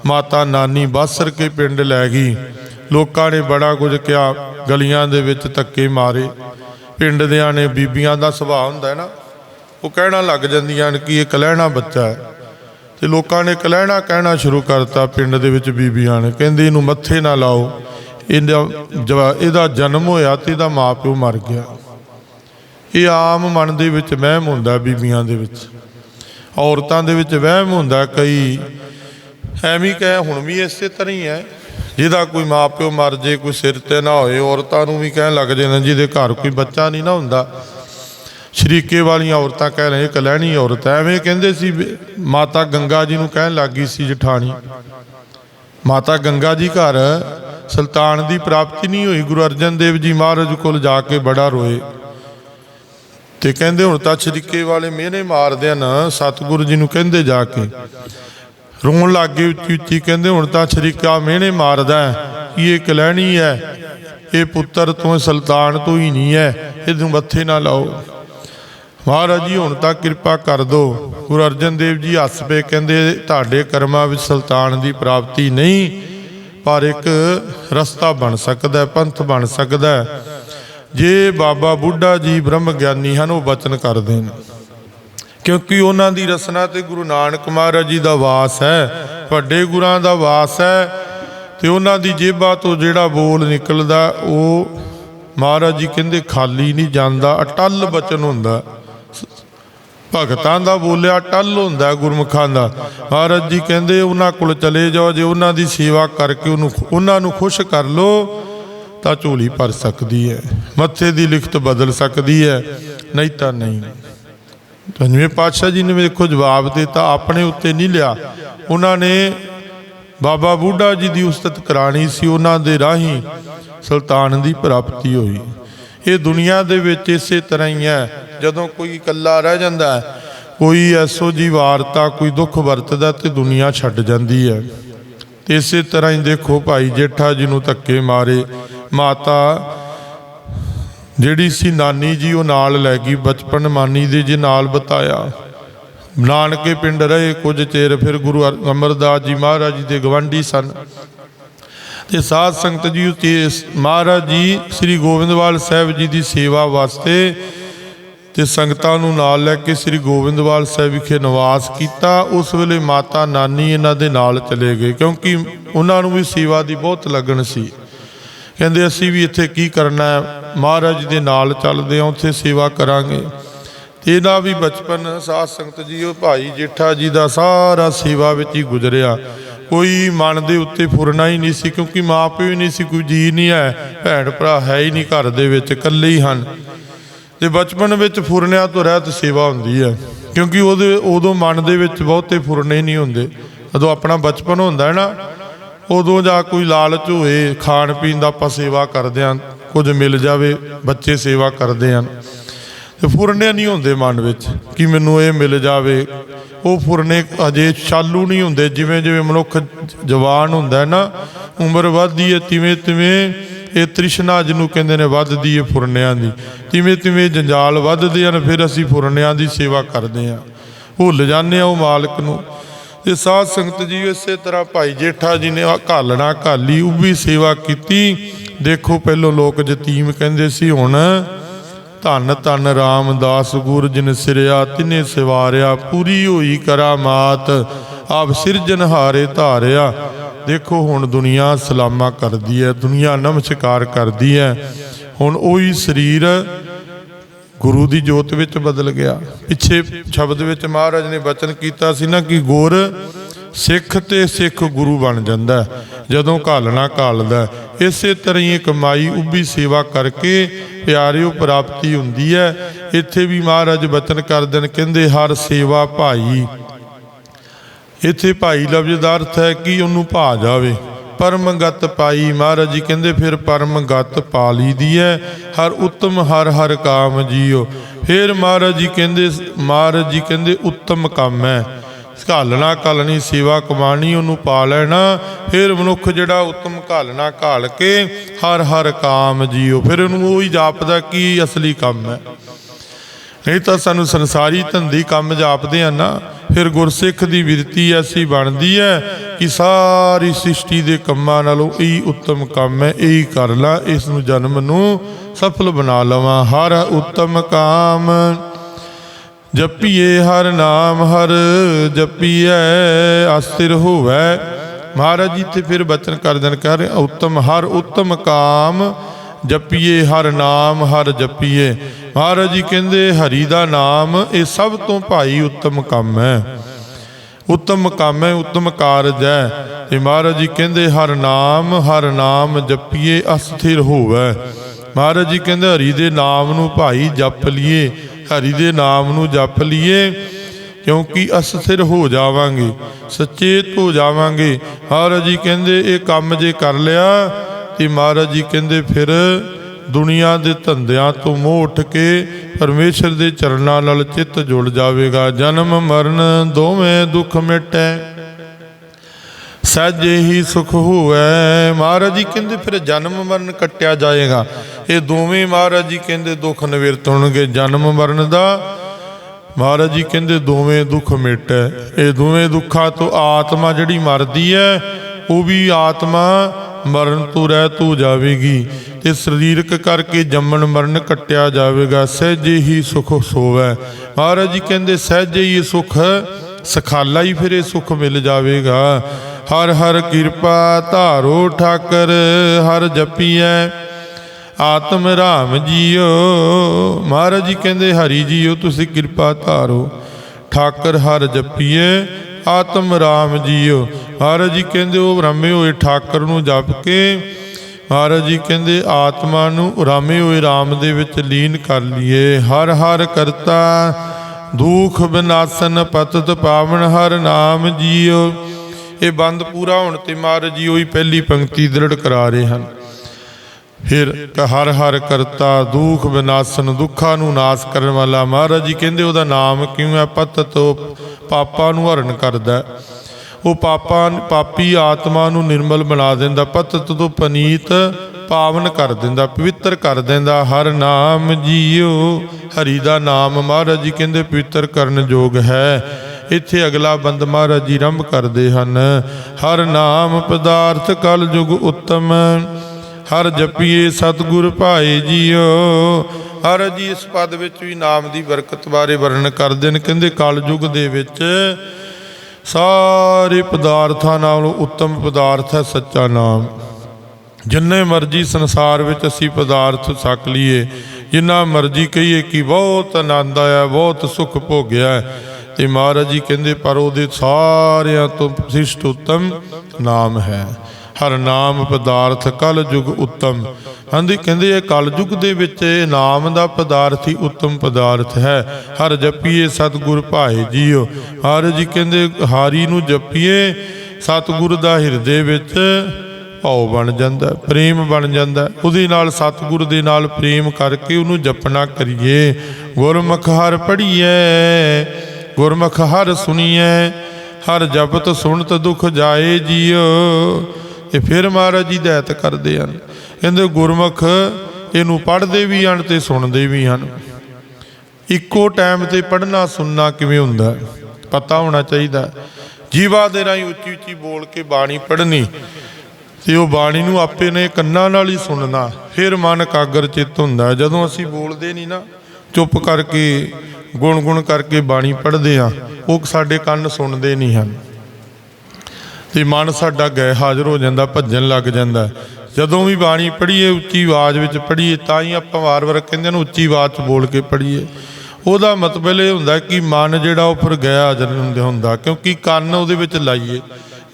ਮਾਤਾ ਨਾਨੀ ਬਾਸਰ ਕੇ ਪਿੰਡ ਲੈ ਗਈ। ਲੋਕਾਂ ਨੇ ਬੜਾ ਕੁਝ ਕਿਹਾ, ਗਲੀਆਂ ਦੇ ਵਿੱਚ ਧੱਕੇ ਮਾਰੇ। ਪਿੰਡ ਦਿਆਂ ਨੇ ਬੀਬੀਆਂ ਦਾ ਸੁਭਾਅ ਹੁੰਦਾ ਹੈ ਨਾ, ਉਹ ਕਹਿਣਾ ਲੱਗ ਜਾਂਦੀਆਂ ਹਨ ਕਿ ਇਹ ਕਲਹਿਣਾ ਬੱਚਾ ਹੈ। ਤੇ ਲੋਕਾਂ ਨੇ ਕਲਹਿਣਾ ਕਹਿਣਾ ਸ਼ੁਰੂ ਕਰਤਾ ਪਿੰਡ ਦੇ ਵਿੱਚ ਬੀਬੀਆਂ ਨੇ, ਕਹਿੰਦੇ ਇਹਨੂੰ ਮੱਥੇ ਨਾ ਲਾਓ, ਇਹਦਾ ਜਵਾ- ਇਹਦਾ ਜਨਮ ਹੋਇਆ ਤੇ ਇਹਦਾ ਮਾਪਿਓ ਮਰ ਗਿਆ। ਇਹ ਆਮ ਮਨ ਦੇ ਵਿੱਚ ਵਹਿਮ ਹੁੰਦਾ ਬੀਬੀਆਂ ਦੇ ਵਿੱਚ। ਔਰਤਾਂ ਦੇ ਵਿੱਚ ਵਹਿਮ ਹੁੰਦਾ ਕਈ, ਐਵੇਂ ਹੀ ਕਹੇ, ਹੁਣ ਵੀ ਇਸੇ ਤਰ੍ਹਾਂ ਹੀ ਹੈ। ਜਿਹਦਾ ਕੋਈ ਮਾਪਿਓ ਮਰ ਜੇ, ਕੋਈ ਸਿਰ ਤੇ ਨਾ ਹੋਏ, ਔਰਤਾਂ ਨੂੰ ਵੀ ਕਹਿਣ ਲੱਗ ਜਾਂਦੇ ਨੇ, ਜਿਹਦੇ ਘਰ ਕੋਈ ਬੱਚਾ ਨਹੀਂ ਨਾ ਹੁੰਦਾ। ਸ਼ਰੀਕੇ ਵਾਲੀਆਂ ਔਰਤਾਂ ਕਹਿ ਰਹੇ ਕਲਹਿਣੀ ਔਰਤ ਐਵੇਂ ਕਹਿੰਦੇ ਸੀ ਮਾਤਾ ਗੰਗਾ ਜੀ ਨੂੰ ਕਹਿਣ ਲੱਗੀ ਸੀ ਜਠਾਣੀ। ਮਾਤਾ ਗੰਗਾ ਜੀ ਘਰ ਸੁਲਤਾਨ ਦੀ ਪ੍ਰਾਪਤੀ ਨਹੀਂ ਹੋਈ। ਗੁਰੂ ਅਰਜਨ ਦੇਵ ਜੀ ਮਹਾਰਾਜ ਕੋਲ ਜਾ ਕੇ ਬੜਾ ਰੋਏ। ਤੇ ਕਹਿੰਦੇ ਹੁਣ ਤਾਂ ਸ਼ਰੀਕੇ ਵਾਲੇ ਮਿਹਨੇ ਮਾਰਦੇ ਹਨ, ਸਤਿਗੁਰੂ ਜੀ ਨੂੰ ਕਹਿੰਦੇ ਜਾ ਕੇ। ਰੋਣ ਲੱਗ ਗਏ ਉੱਚੀ ਉੱਚੀ, ਕਹਿੰਦੇ ਹੁਣ ਤਾਂ ਸ਼ਰੀਕਾ ਮਿਹਨੇ ਮਾਰਦਾ ਕਿ ਇਹ ਕਲਹਿਣੀ ਹੈ? ਇਹ ਪੁੱਤਰ ਤੋਂ ਸੁਲਤਾਨ ਤੋਂ ਹੀ ਨਹੀਂ ਹੈ, ਇਹਨੂੰ ਮੱਥੇ ਨਾ ਲਾਓ। ਮਹਾਰਾਜ ਜੀ, ਹੁਣ ਤਾਂ ਕਿਰਪਾ ਕਰ ਦਿਓ ਗੁਰੂ ਅਰਜਨ ਦੇਵ ਜੀ ਹੱਸ ਪਏ ਕਹਿੰਦੇ ਤੁਹਾਡੇ ਕਰਮਾਂ ਵਿੱਚ ਸੁਲਤਾਨ ਦੀ ਪ੍ਰਾਪਤੀ ਨਹੀਂ, ਪਰ ਇੱਕ ਰਸਤਾ ਬਣ ਸਕਦਾ ਪੰਥ ਬਣ ਸਕਦਾ ਜੇ ਬਾਬਾ ਬੁੱਢਾ ਜੀ ਬ੍ਰਹਮ ਗਿਆਨੀ ਹਨ, ਉਹ ਬਚਨ ਕਰਦੇ ਨੇ ਕਿਉਂਕਿ ਉਹਨਾਂ ਦੀ ਰਸਨਾ ਤੇ ਗੁਰੂ ਨਾਨਕ ਮਹਾਰਾਜ ਜੀ ਦਾ ਵਾਸ ਹੈ, ਵੱਡੇ ਗੁਰਾਂ ਦਾ ਵਾਸ ਹੈ ਤੇ ਉਹਨਾਂ ਦੀ ਜੇਬਾਂ ਤੋਂ ਜਿਹੜਾ ਬੋਲ ਨਿਕਲਦਾ, ਉਹ ਮਹਾਰਾਜ ਜੀ ਕਹਿੰਦੇ ਖਾਲੀ ਨਹੀਂ ਜਾਂਦਾ, ਅਟਲ ਬਚਨ ਹੁੰਦਾ। ਭਗਤਾਂ ਦਾ ਬੋਲਿਆ ਟੱਲ ਹੁੰਦਾ ਗੁਰਮੁਖਾਂ ਦਾ। ਮਹਾਰਾਜ ਜੀ ਕਹਿੰਦੇ ਉਹਨਾਂ ਕੋਲ ਚਲੇ ਜਾਓ, ਜੇ ਉਹਨਾਂ ਦੀ ਸੇਵਾ ਕਰਕੇ ਉਹਨੂੰ ਉਹਨਾਂ ਨੂੰ ਖੁਸ਼ ਕਰ ਲੋ ਤਾਂ ਝੋਲੀ ਭਰ ਸਕਦੀ ਹੈ। ਮੱਥੇ ਦੀ ਲਿਖਤ ਬਦਲ ਸਕਦੀ ਹੈ, ਨਹੀਂ ਤਾਂ ਨਹੀਂ। ਪੰਜਵੇਂ ਪਾਤਸ਼ਾਹ ਜੀ ਨੇ ਵੇਖੋ ਜਵਾਬ ਦਿੱਤਾ, ਆਪਣੇ ਉੱਤੇ ਨਹੀਂ ਲਿਆ। ਉਹਨਾਂ ਨੇ ਬਾਬਾ ਬੁੱਢਾ ਜੀ ਦੀ ਉਸਤਤ ਕਰਾਣੀ ਸੀ, ਉਹਨਾਂ ਦੇ ਰਾਹੀਂ ਸੁਲਤਾਨ ਦੀ ਪ੍ਰਾਪਤੀ ਹੋਈ। ਇਹ ਦੁਨੀਆ ਦੇ ਵਿੱਚ ਇਸੇ ਤਰ੍ਹਾਂ ਹੀ ਹੈ, ਜਦੋਂ ਕੋਈ ਇਕੱਲਾ ਰਹਿ ਜਾਂਦਾ ਹੈ, ਕੋਈ ਐਸੋ ਜੀ ਵਾਰਤਾ, ਕੋਈ ਦੁੱਖ ਵਰਤਦਾ ਤੇ ਦੁਨੀਆ ਛੱਡ ਜਾਂਦੀ ਹੈ। ਤੇ ਇਸੇ ਤਰ੍ਹਾਂ ਹੀ ਦੇਖੋ ਭਾਈ ਜੇਠਾ ਜੀ ਨੂੰ ਧੱਕੇ ਮਾਰੇ, ਮਾਤਾ ਜਿਹੜੀ ਸੀ ਨਾਨੀ ਜੀ ਉਹ ਨਾਲ ਲੈ ਗਈ, ਬਚਪਨ ਮਾਨੀ ਦੇ ਜੀ ਨਾਲ ਬਤਾਇਆ। ਨਾਨਕੇ ਪਿੰਡ ਰਹੇ, ਕੁਝ ਚਿਰ ਫਿਰ ਗੁਰੂ ਅਰ- ਅਮਰਦਾਸ ਜੀ ਮਹਾਰਾਜ ਜੀ ਦੇ ਗਵੰਡੀ ਸਨ। ਤੇ ਸਾਧ ਸੰਗਤ ਜੀ ਉਤੇ ਮਹਾਰਾਜ ਜੀ, ਸ੍ਰੀ ਗੋਬਿੰਦਵਾਲ ਸਾਹਿਬ ਜੀ ਦੀ ਸੇਵਾ ਵਾਸਤੇ ਤੇ ਸੰਗਤਾਂ ਨੂੰ ਨਾਲ ਲੈ ਕੇ ਸ੍ਰੀ ਗੋਬਿੰਦਵਾਲ ਸਾਹਿਬ ਵਿਖੇ ਨਿਵਾਸ ਕੀਤਾ। ਉਸ ਵੇਲੇ ਮਾਤਾ ਨਾਨੀ ਇਹਨਾਂ ਦੇ ਨਾਲ ਚਲੇ ਗਏ, ਕਿਉਂਕਿ ਉਹਨਾਂ ਨੂੰ ਵੀ ਸੇਵਾ ਦੀ ਬਹੁਤ ਲੱਗਣ ਸੀ। ਕਹਿੰਦੇ, ਅਸੀਂ ਵੀ ਇੱਥੇ ਕੀ ਕਰਨਾ ਹੈ? ਮਹਾਰਾਜ ਦੇ ਨਾਲ ਚੱਲਦੇ ਹਾਂ, ਉੱਥੇ ਸੇਵਾ ਕਰਾਂਗੇ। ਤੇ ਇਹਦਾ ਵੀ ਬਚਪਨ, ਸਾਧ ਸੰਗਤ ਜੀ, ਉਹ ਭਾਈ ਜੇਠਾ ਜੀ ਦਾ ਸਾਰਾ ਸੇਵਾ ਵਿੱਚ ਹੀ ਗੁਜ਼ਰਿਆ। ਕੋਈ ਮਨ ਦੇ ਉੱਤੇ ਫੁਰਨਾ ਹੀ ਨਹੀਂ ਸੀ, ਕਿਉਂਕਿ ਮਾਂ ਪਿਓ ਹੀ ਨਹੀਂ ਸੀ, ਕੋਈ ਜੀ ਨਹੀਂ ਹੈ ਭੈਣ ਭਰਾ ਹੈ ਹੀ ਨਹੀਂ ਘਰ ਦੇ ਵਿੱਚ, ਇਕੱਲੇ ਹੀ ਹਨ। ਤੇ ਬਚਪਨ ਵਿੱਚ ਫੁਰਨਿਆਂ ਤੋਂ ਰਹਿਤ ਸੇਵਾ ਹੁੰਦੀ ਹੈ, ਕਿਉਂਕਿ ਉਹਦੇ, ਉਦੋਂ ਮਨ ਦੇ ਵਿੱਚ ਬਹੁਤੇ ਫੁਰਨੇ ਨਹੀਂ ਹੁੰਦੇ। ਜਦੋਂ ਆਪਣਾ ਬਚਪਨ ਹੁੰਦਾ ਹੈ ਨਾ ਉਦੋਂ ਜਾਂ ਕੋਈ ਲਾਲਚ ਹੋਏ, ਖਾਣ ਪੀਣ ਦਾ ਆਪਾਂ ਸੇਵਾ ਕਰਦੇ ਹਾਂ ਕੁਝ ਮਿਲ ਜਾਵੇ, ਬੱਚੇ ਸੇਵਾ ਕਰਦੇ ਹਨ ਤੇ ਫੁਰਨੇ ਨਹੀਂ ਹੁੰਦੇ ਮਨ ਵਿੱਚ ਕਿ ਮੈਨੂੰ ਇਹ ਮਿਲ ਜਾਵੇ। ਉਹ ਫੁਰਨੇ ਅਜੇ ਚਾਲੂ ਨਹੀਂ ਹੁੰਦੇ ਜਿਵੇਂ ਜਿਵੇਂ ਮਨੁੱਖ ਜਵਾਨ ਹੁੰਦਾ ਹੈ ਨਾ, ਉਮਰ ਵੱਧਦੀ ਹੈ ਤਿਵੇਂ ਤਿਵੇਂ ਇਹ ਤ੍ਰਿਸ਼ਨਾ ਜਿਹਨੂੰ ਕਹਿੰਦੇ ਨੇ ਵੱਧਦੀ ਹੈ ਫੁਰਨਿਆਂ ਦੀ। ਤਿਵੇਂ ਤਿਵੇਂ ਜੰਜਾਲ ਵੱਧਦੇ ਹਨ, ਫਿਰ ਅਸੀਂ ਫੁਰਨਿਆਂ ਦੀ ਸੇਵਾ ਕਰਦੇ ਹਾਂ ਭੁੱਲ ਜਾਂਦੇ ਆ ਉਹ ਮਾਲਕ ਨੂੰ। ਤੇ ਸਾਧ ਸੰਗਤ ਜੀ ਇਸੇ ਤਰ੍ਹਾਂ ਭਾਈ ਜੇਠਾ ਜੀ ਨੇ ਘਾਲਣਾ, ਘਾਲੀ, ਉਹ ਵੀ ਸੇਵਾ ਕੀਤੀ। ਦੇਖੋ ਪਹਿਲੋਂ ਲੋਕ ਯਤੀਮ ਕਹਿੰਦੇ ਸੀ, ਹੁਣ ਧੰਨ ਧੰਨ ਰਾਮਦਾਸ ਗੁਰ ਜਿਨ ਸਿਰਿਆ, ਤਿਨੇ ਸਿਵਾਰਿਆ, ਪੂਰੀ ਹੋਈ ਕਰਾਮਾਤ ਆਪ ਸਿਰਜਨ ਹਾਰੇ ਧਾਰਿਆ। ਦੇਖੋ ਹੁਣ ਦੁਨੀਆ ਸਲਾਮਾ ਕਰਦੀ ਹੈ, ਦੁਨੀਆ ਨਮਸਕਾਰ ਕਰਦੀ ਹੈ। ਹੁਣ ਉਹੀ ਸਰੀਰ ਗੁਰੂ ਦੀ ਜੋਤ ਵਿੱਚ ਬਦਲ ਗਿਆ। ਪਿੱਛੇ ਸ਼ਬਦ ਵਿੱਚ ਮਹਾਰਾਜ ਨੇ ਬਚਨ ਕੀਤਾ ਸੀ ਨਾ ਕਿ ਗੁਰ ਸਿੱਖ ਤੇ ਸਿੱਖ ਗੁਰੂ ਬਣ ਜਾਂਦਾ ਜਦੋਂ ਘਾਲਣਾ ਘਾਲਦਾ ਇਸੇ ਤਰ੍ਹਾਂ ਹੀ ਕਮਾਈ ਉੱਭੀ ਸੇਵਾ ਕਰਕੇ ਪਿਆਰਿਓ ਪ੍ਰਾਪਤੀ ਹੁੰਦੀ ਹੈ। ਇੱਥੇ ਵੀ ਮਹਾਰਾਜ ਬਚਨ ਕਰਦੇ ਨੇ ਕਹਿੰਦੇ, ਹਰ ਸੇਵਾ ਭਾਈ। ਇੱਥੇ ਭਾਈ ਲਫ਼ਜ਼ ਦਾ ਅਰਥ ਹੈ ਕਿ ਉਹਨੂੰ ਭਾ ਜਾਵੇ। ਪਰਮਗਤ ਪਾਈ ਮਹਾਰਾਜ ਜੀ, ਕਹਿੰਦੇ ਫਿਰ ਪਰਮਗਤ ਪਾ ਲਈ ਦੀ ਹੈ ਹਰ ਉੱਤਮ, ਹਰ ਹਰ ਕਾਮ ਜੀਓ। ਫਿਰ ਮਹਾਰਾਜ ਜੀ ਕਹਿੰਦੇ, ਮਹਾਰਾਜ ਜੀ ਕਹਿੰਦੇ ਉੱਤਮ ਕੰਮ ਹੈ ਘਾਲਣਾ ਘਾਲਣੀ, ਸੇਵਾ ਕਮਾਣੀ, ਉਹਨੂੰ ਪਾ ਲੈਣਾ। ਫਿਰ ਮਨੁੱਖ ਜਿਹੜਾ ਉਤਮ ਘਾਲਣਾ ਘਾਲ ਕੇ ਹਰ ਹਰ ਕਾਮ ਜੀਓ। ਫਿਰ ਉਹਨੂੰ ਉਹੀ ਜਾਪਦਾ ਕੀ ਅਸਲੀ ਕੰਮ ਹੈ ਨਹੀਂ ਤਾਂ ਸਾਨੂੰ ਸੰਸਾਰੀ ਧੰਦੀ ਕੰਮ ਜਾਪਦੇ ਆ ਨਾ। ਫਿਰ ਗੁਰਸਿੱਖ ਦੀ ਬਿਰਤੀ ਐਸੀ ਬਣਦੀ ਹੈ ਕਿ ਸਾਰੀ ਸ੍ਰਿਸ਼ਟੀ ਦੇ ਕੰਮਾਂ ਨਾਲੋਂ ਇਹੀ ਉੱਤਮ ਕੰਮ ਹੈ ਇਹੀ ਕਰ ਲਾਂ ਇਸ ਨੂੰ ਜਨਮ ਨੂੰ ਸਫਲ ਬਣਾ ਲਵਾਂ, ਹਰ ਉੱਤਮ ਕਾਮ। ਜਪੀਏ ਹਰ ਨਾਮ, ਹਰ ਜਪੀਏ ਅਸਥਿਰ ਹੋਵੇ। ਮਹਾਰਾਜ ਜੀ ਤੇ ਫਿਰ ਬਚਨ ਕਰਦੇ ਨੇ ਕਹਿ ਰਹੇ ਉੱਤਮ, ਹਰ ਉੱਤਮ ਕਾਮ, ਜਪੀਏ ਹਰ ਨਾਮ, ਹਰ ਜਪੀਏ। ਮਹਾਰਾਜ ਜੀ ਕਹਿੰਦੇ, ਹਰੀ ਦਾ ਨਾਮ ਇਹ ਸਭ ਤੋਂ ਭਾਈ ਉੱਤਮ ਕੰਮ ਹੈ। ਉੱਤਮ ਕੰਮ ਹੈ, ਉੱਤਮ ਕਾਰਜ ਹੈ। ਤੇ ਮਹਾਰਾਜ ਜੀ ਕਹਿੰਦੇ, ਹਰ ਨਾਮ ਹਰ ਨਾਮ ਜਪੀਏ, ਅਸਥਿਰ ਹੋਵੇ। ਮਹਾਰਾਜ ਜੀ ਕਹਿੰਦੇ, ਹਰੀ ਦੇ ਨਾਮ ਨੂੰ ਭਾਈ ਜਪ ਲਈਏ ਹਰੀ ਦੇ ਨਾਮ ਨੂੰ ਜਪ ਲਈਏ ਕਿਉਂਕਿ ਅਸਥਿਰ ਹੋ ਜਾਵਾਂਗੇ, ਸਚੇਤ ਹੋ ਜਾਵਾਂਗੇ। ਮਹਾਰਾਜ ਜੀ ਕਹਿੰਦੇ, ਇਹ ਕੰਮ ਜੇ ਕਰ ਲਿਆ, ਤੇ ਮਹਾਰਾਜ ਜੀ ਕਹਿੰਦੇ ਫਿਰ ਦੁਨੀਆ ਦੇ ਧੰਦਿਆਂ ਤੋਂ ਮੋਹ ਉੱਠ ਕੇ ਪਰਮੇਸ਼ਰ ਦੇ ਚਰਨਾਂ ਨਾਲ ਚਿੱਤ ਜੁੜ ਜਾਵੇਗਾ। ਜਨਮ, ਮਰਨ ਦੋਵੇਂ ਦੁੱਖ ਮਿਟੈ। ਸਹਿਜੇ ਹੀ ਸੁਖ ਹੋਵੇ। ਮਹਾਰਾਜ ਜੀ ਕਹਿੰਦੇ ਫਿਰ ਜਨਮ, ਮਰਨ ਕੱਟਿਆ ਜਾਏਗਾ। ਇਹ ਦੋਵੇਂ ਮਹਾਰਾਜ ਜੀ ਕਹਿੰਦੇ ਦੁੱਖ ਨਿਵਰਤ ਹੋਣਗੇ। ਜਨਮ, ਮਰਨ ਦਾ ਮਹਾਰਾਜ ਜੀ ਕਹਿੰਦੇ ਦੋਵੇਂ ਦੁੱਖ ਮਿਟੈ। ਇਹ ਦੋਵੇਂ ਦੁੱਖਾਂ ਤੋਂ ਆਤਮਾ ਜਿਹੜੀ ਮਰਦੀ ਹੈ, ਉਹ ਵੀ ਆਤਮਾ ਮਰਨ ਤੂੰ ਰਹਿ ਤੂੰ ਜਾਵੇਗੀ, ਤੇ ਸਰੀਰਕ ਕਰਕੇ ਜੰਮਣ ਮਰਨ ਕੱਟਿਆ ਜਾਵੇਗਾ, ਸਹਿਜੇ ਹੀ ਸੁਖ ਸੋਵੈ। ਮਹਾਰਾਜ ਜੀ ਕਹਿੰਦੇ, ਸਹਿਜੇ ਹੀ ਇਹ ਸੁਖ, ਸਖਾਲਾ ਹੀ ਫਿਰ ਇਹ ਸੁਖ ਮਿਲ ਜਾਵੇਗਾ। ਹਰ ਹਰ ਕਿਰਪਾ ਧਾਰੋ ਠਾਕਰ, ਹਰ ਜਪੀਐ, ਆਤਮ ਰਾਮ ਜੀਓ। ਮਹਾਰਾਜ ਜੀ ਕਹਿੰਦੇ, ਹਰੀ ਜੀਓ, ਤੁਸੀਂ ਕਿਰਪਾ ਧਾਰੋ। ਠਾਕਰ ਹਰ ਜਪੀਏ ਆਤਮ ਰਾਮ ਜੀਓ। ਮਹਾਰਾਜ ਜੀ ਕਹਿੰਦੇ, ਉਹ ਰਾਮੇ ਹੋਏ ਠਾਕਰ ਨੂੰ ਜਪ ਕੇ, ਮਹਾਰਾਜ ਜੀ ਕਹਿੰਦੇ, ਆਤਮਾ ਨੂੰ ਰਾਮੇ ਹੋਏ ਰਾਮ ਦੇ ਵਿੱਚ ਲੀਨ ਕਰ ਲਈਏ। ਹਰ ਹਰ ਕਰਤਾ, ਦੁਖ ਬਿਨਾਸਨ ਪਤਤ ਪਾਵਨ ਹਰ ਨਾਮ ਜੀਓ। ਇਹ ਬੰਦ ਪੂਰਾ ਹੋਣ ਤੇ ਮਹਾਰਾਜ ਜੀ ਉਹੀ ਪਹਿਲੀ ਪੰਕਤੀ ਦ੍ਰਿੜ ਕਰਾ ਰਹੇ ਹਨ। ਫਿਰ ਹਰ ਹਰ ਕਰਤਾ ਦੁਖ ਵਿਨਾਸ਼ਨ ਦੁੱਖਾਂ ਨੂੰ ਨਾਸ ਕਰਨ ਵਾਲਾ ਮਹਾਰਾਜ ਜੀ ਕਹਿੰਦੇ ਉਹਦਾ ਨਾਮ ਕਿਉਂ ਹੈ? ਪਤ ਤੋਂ ਪਾਪਾਂ ਨੂੰ ਹਰਨ ਕਰਦਾ ਉਹ ਪਾਪਾਂ, ਪਾਪੀ ਆਤਮਾ ਨੂੰ ਨਿਰਮਲ ਬਣਾ ਦਿੰਦਾ ਪਤਤ ਤੋਂ ਪਨੀਤ ਪਾਵਨ ਕਰ ਦਿੰਦਾ, ਪਵਿੱਤਰ ਕਰ ਦਿੰਦਾ, ਹਰ ਨਾਮ ਜੀਓ ਹਰੀ ਦਾ ਨਾਮ ਮਹਾਰਾਜ ਜੀ ਕਹਿੰਦੇ ਪਵਿੱਤਰ ਕਰਨ ਯੋਗ ਹੈ। ਇੱਥੇ ਅਗਲਾ ਬੰਦ ਮਹਾਰਾਜ ਜੀ ਆਰੰਭ ਕਰਦੇ ਹਨ, ਹਰ ਨਾਮ ਪਦਾਰਥ ਕਲ ਯੁਗ ਉੱਤਮ ਹਰ ਜਪੀਏ ਸਤਿਗੁਰ ਭਾਏ ਜੀਓ। ਹਰ ਜੀ ਇਸ ਪਦ ਵਿੱਚ ਵੀ ਨਾਮ ਦੀ ਬਰਕਤ ਬਾਰੇ ਵਰਣਨ ਕਰਦੇ ਨੇ। ਕਹਿੰਦੇ ਕਲਯੁਗ ਦੇ ਵਿੱਚ ਸਾਰੇ ਪਦਾਰਥਾਂ ਨਾਲੋਂ ਉੱਤਮ ਪਦਾਰਥ ਹੈ ਸੱਚਾ ਨਾਮ। ਜਿੰਨੇ ਮਰਜ਼ੀ ਸੰਸਾਰ ਵਿੱਚ ਅਸੀਂ ਪਦਾਰਥ ਛਕ ਲਈਏ ਜਿੰਨਾ ਮਰਜ਼ੀ ਕਹੀਏ ਕਿ ਬਹੁਤ ਆਨੰਦ ਆਇਆ ਬਹੁਤ ਸੁਖ ਭੋਗਿਆ ਹੈ, ਤੇ ਮਹਾਰਾਜ ਜੀ ਕਹਿੰਦੇ ਪਰ ਉਹਦੇ ਸਾਰਿਆਂ ਤੋਂ ਸਿਸ਼ਟ ਉੱਤਮ ਨਾਮ ਹੈ। ਹਰ ਨਾਮ ਪਦਾਰਥ ਕਲ ਯੁਗ ਉੱਤਮ। ਹਾਂਜੀ ਕਹਿੰਦੇ ਇਹ ਕਲ ਯੁਗ ਦੇ ਵਿੱਚ ਇਹ ਨਾਮ ਦਾ ਪਦਾਰਥ ਹੀ ਉੱਤਮ ਪਦਾਰਥ ਹੈ। ਹਰ ਜਪੀਏ ਸਤਿਗੁਰ ਭਾਏ ਜੀਓ। ਹਰ ਜੀ ਕਹਿੰਦੇ, ਹਾਰੀ ਨੂੰ ਜਪੀਏ, ਸਤਿਗੁਰ ਦਾ ਹਿਰਦੇ ਵਿੱਚ ਭਾਉ ਬਣ ਜਾਂਦਾ, ਪ੍ਰੇਮ ਬਣ ਜਾਂਦਾ। ਉਹਦੇ ਨਾਲ, ਸਤਿਗੁਰ ਦੇ ਨਾਲ ਪ੍ਰੇਮ ਕਰਕੇ ਉਹਨੂੰ ਜਪਣਾ ਕਰੀਏ। ਗੁਰਮੁਖ ਹਰ ਪੜੀਏ ਗੁਰਮੁਖ ਹਰ ਸੁਣੀਏ ਹਰ ਜਪਤ ਸੁਣਤ ਦੁਖ ਜਾਏ ਜੀਓ। ਇਹ ਫਿਰ ਮਹਾਰਾਜ ਜੀ ਦਾਇਤ ਕਰਦੇ ਹਨ। ਕਹਿੰਦੇ ਗੁਰਮੁਖ ਇਹਨੂੰ ਪੜ੍ਹਦੇ ਵੀ ਹਨ ਤੇ ਸੁਣਦੇ ਵੀ ਹਨ। ਇੱਕੋ ਟਾਈਮ ਤੇ ਪੜ੍ਹਨਾ ਸੁਣਨਾ ਕਿਵੇਂ ਹੁੰਦਾ? ਪਤਾ ਹੋਣਾ ਚਾਹੀਦਾ। ਜੀਵਾ ਦੇ ਰਾਹੀਂ ਉੱਚੀ ਉੱਚੀ ਬੋਲ ਕੇ ਬਾਣੀ ਪੜ੍ਹਨੀ ਤੇ ਉਹ ਬਾਣੀ ਨੂੰ ਆਪੇ ਨੇ ਕੰਨਾਂ ਨਾਲ ਹੀ ਸੁਣਨਾ, ਫਿਰ ਮਨ ਇਕਾਗਰ ਚਿੱਤ ਹੁੰਦਾ। ਜਦੋਂ ਅਸੀਂ ਬੋਲਦੇ ਨਹੀਂ ਨਾ, ਚੁੱਪ ਕਰਕੇ ਗੁਣ ਗੁਣ ਕਰਕੇ ਬਾਣੀ ਪੜ੍ਹਦੇ ਆ ਉਹ ਸਾਡੇ ਕੰਨ ਸੁਣਦੇ ਨਹੀਂ ਹਨ। ਤੇ ਮਨ ਸਾਡਾ ਗਏ, ਹਾਜ਼ਰ ਹੋ ਜਾਂਦਾ, ਭੱਜਣ ਲੱਗ ਜਾਂਦਾ। ਜਦੋਂ ਵੀ ਬਾਣੀ ਪੜ੍ਹੀਏ, ਉੱਚੀ ਆਵਾਜ਼ ਵਿੱਚ ਪੜ੍ਹੀਏ, ਤਾਂ ਹੀ ਆਪਾਂ ਵਾਰ-ਵਾਰ ਕਹਿੰਦੇ ਨੇ, ਉੱਚੀ ਆਵਾਜ਼ 'ਚ ਬੋਲ ਕੇ ਪੜ੍ਹੀਏ। ਉਹਦਾ ਮਤਲਬ ਇਹ ਹੁੰਦਾ ਕਿ ਮਨ ਜਿਹੜਾ ਉਹ ਫਿਰ ਗਿਆ ਹਾਜ਼ਰ ਹੁੰਦੇ ਹੁੰਦਾ, ਕਿਉਂਕਿ ਕੰਨ ਉਹਦੇ ਵਿੱਚ ਲਾਈਏ।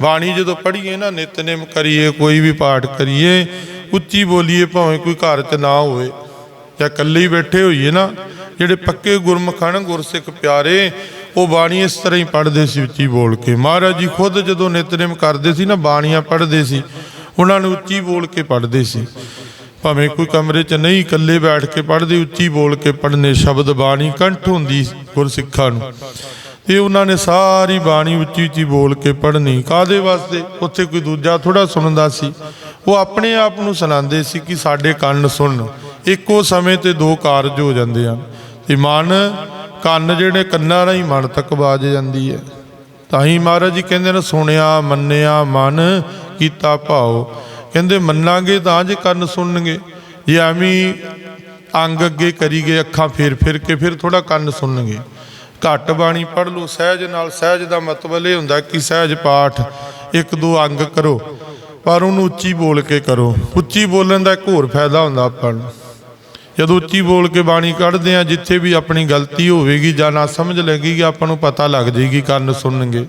ਬਾਣੀ ਜਦੋਂ ਪੜ੍ਹੀਏ ਨਾ, ਨਿਤਨੇਮ ਕਰੀਏ, ਕੋਈ ਵੀ ਪਾਠ ਕਰੀਏ, ਉੱਚੀ ਬੋਲੀਏ, ਭਾਵੇਂ ਕੋਈ ਘਰ 'ਚ ਨਾ ਹੋਵੇ, ਜਾਂ ਇਕੱਲੇ ਹੀ ਬੈਠੇ ਹੋਈਏ ਨਾ, ਜਿਹੜੇ ਪੱਕੇ ਗੁਰਮੁਖ ਗੁਰਸਿੱਖ ਪਿਆਰੇ ਉਹ ਬਾਣੀ ਇਸ ਤਰ੍ਹਾਂ ਹੀ ਪੜ੍ਹਦੇ ਸੀ ਉੱਚੀ ਬੋਲ ਕੇ। ਮਹਾਰਾਜ ਜੀ ਖੁਦ ਜਦੋਂ ਨਿਤਨੇਮ ਕਰਦੇ ਸੀ ਨਾ, ਬਾਣੀਆਂ ਪੜ੍ਹਦੇ ਸੀ, ਉਹਨਾਂ ਨੂੰ ਉੱਚੀ ਬੋਲ ਕੇ ਪੜ੍ਹਦੇ ਸੀ। ਭਾਵੇਂ ਕੋਈ ਕਮਰੇ 'ਚ ਨਹੀਂ ਇਕੱਲੇ ਬੈਠ ਕੇ ਪੜ੍ਹਦੇ, ਉੱਚੀ ਬੋਲ ਕੇ ਪੜ੍ਹਨੇ ਸ਼ਬਦ ਬਾਣੀ ਕੰਠ ਹੁੰਦੀ ਗੁਰਸਿੱਖਾਂ ਨੂੰ। ਇਹ ਉਹਨਾਂ ਨੇ ਸਾਰੀ ਬਾਣੀ ਉੱਚੀ ਉੱਚੀ ਬੋਲ ਕੇ ਪੜ੍ਹਨੀ। ਕਾਦੇ ਵਾਸਤੇ? ਉੱਥੇ ਕੋਈ ਦੂਜਾ ਥੋੜਾ ਸੁਣਦਾ ਸੀ। ਉਹ ਆਪਣੇ ਆਪ ਨੂੰ ਸੁਣਾਉਂਦੇ ਸੀ ਕਿ ਸਾਡੇ ਕੰਨ ਸੁਣਨ। ਇੱਕੋ ਸਮੇਂ ਤੇ ਦੋ ਕਾਰਜ ਹੋ ਜਾਂਦੇ ਹਨ। ਤੇ ਮਨ ਕੰਨ ਜਿਹੜੇ ਕੰਨਾਂ ਰਾਹੀਂ ਮਨ ਤੱਕ ਬਾਜ ਜਾਂਦੀ ਹੈ। ਤਾਂ ਹੀ ਮਹਾਰਾਜ ਜੀ ਕਹਿੰਦੇ ਨੇ, ਸੁਣਿਆ, ਮੰਨਿਆ, ਮਨ ਕੀਤਾ ਭਾਉ। ਕਹਿੰਦੇ, ਮੰਨਾਂਗੇ ਤਾਂ ਜੇ ਕੰਨ ਸੁਣਨਗੇ। ਜੇ ਐਵੇਂ ਅੰਗ ਅੱਗੇ ਕਰੀ ਗਏ, ਅੱਖਾਂ ਫੇਰ ਫੇਰ ਕੇ ਫਿਰ ਥੋੜਾ ਕੰਨ ਸੁਣਨਗੇ। ਘੱਟ ਬਾਣੀ ਪੜ ਲਓ, ਸਹਿਜ ਨਾਲ, ਸਹਿਜ ਦਾ ਮਤਲਬ ਇਹ ਹੁੰਦਾ ਕਿ ਸਹਿਜ ਪਾਠ, ਇੱਕ ਦੋ ਅੰਗ ਕਰੋ, ਪਰ ਉਹਨੂੰ ਉੱਚੀ ਬੋਲ ਕੇ ਕਰੋ। ਉੱਚੀ ਬੋਲਣ ਦਾ ਇੱਕ ਹੋਰ ਫਾਇਦਾ ਹੁੰਦਾ ਆਪਾਂ ਨੂੰ। ਜਦੋਂ ਉੱਚੀ ਬੋਲ ਕੇ ਬਾਣੀ ਕੱਢਦੇ ਆ ਜਿੱਥੇ ਵੀ ਆਪਣੀ ਗਲਤੀ ਹੋਵੇਗੀ ਜਾਂ ਨਾ ਸਮਝ ਲੱਗੇਗੀ, ਆਪਾਂ ਨੂੰ ਪਤਾ ਲੱਗ ਜਾਏਗੀ ਕੰਨ ਸੁਣਨਗੇ।